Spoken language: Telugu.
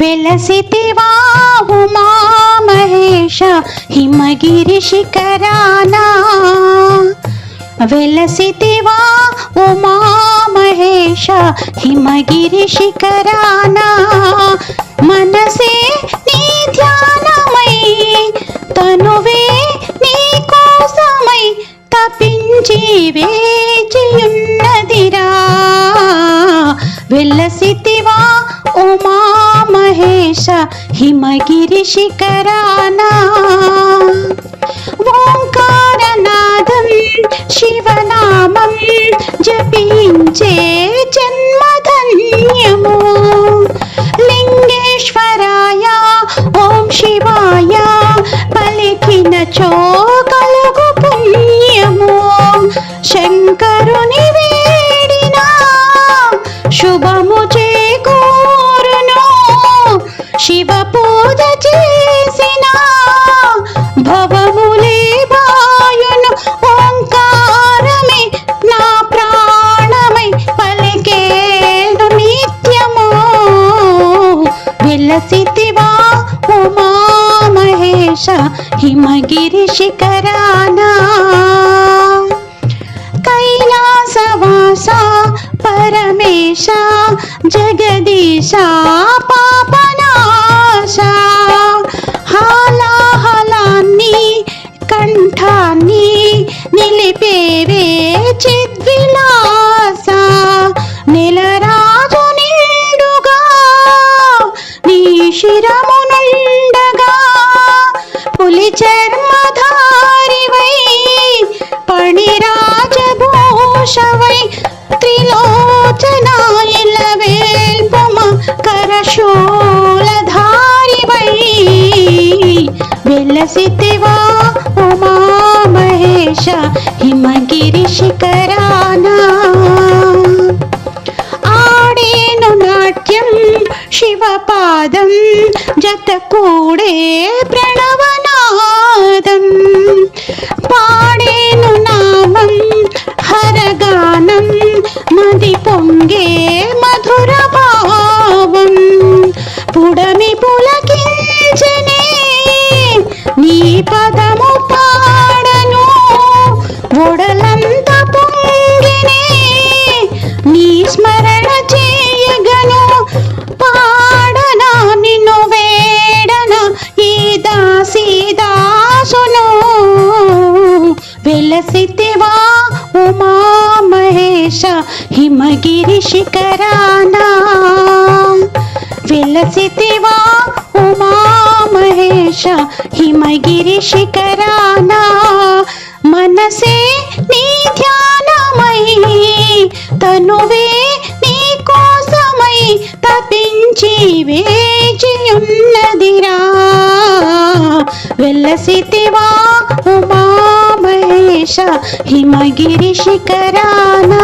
వెలసితివా ఉమా మహేష హిమగిరి శిఖరానా. వెలసితివా ఉమా మహేష హిమగిరి శిఖరానా. మనసే నీ ధ్యానమై తనువే నీ కోసమై తపించి వేచియున్నదిరా వెల్లసితివా మహేష హిమగిరి శిఖరానా. ఓంకారనాదం శివనామం జపించే జన్మధన్యము. లింగేశ్వరాయ ఓం శివాయ పలికినచో భవములే ఓంకారమే నా ప్రాణమై పలికేను నిత్యము. విలసితివా ఉమా మహేష హిమగిరి శిఖరానా? నిలిపేవే చిద్విలాస నెలరాజు నిండుగా నీ శిరము పులి చర్మధారివై పణిరాజభూషవై త్రిలోచనాయిలవేల్పమ కరశూలధారివై వెలసితివా ఉమా మహేష హిమగిరి శిఖరానా. ఆడేను నాట్యం శివపాదం జత కూడే ప్రణవనాదం. పాడేను నామం హరగానం మది పొంగే మధుర భావం. పుడమి పులకించనే నీ పదం ఒడలంత పొంగినే నీ స్మరణ చేయగను. పాడనా నిన్ను వేడన ఈ దాసి దాసును? వెలసితివా ఉమా మహేష హిమగిరి శిఖరానా? వెలసితివా ఉమా మహేష హిమగిరి శిఖరానా? మనసే నీ ధ్యానమై తనువే నీ కోసమై తపించి వేచి ఉన్నదిరా వెల్లసితివా ఉమా మహేష హిమగిరి శిఖరానా.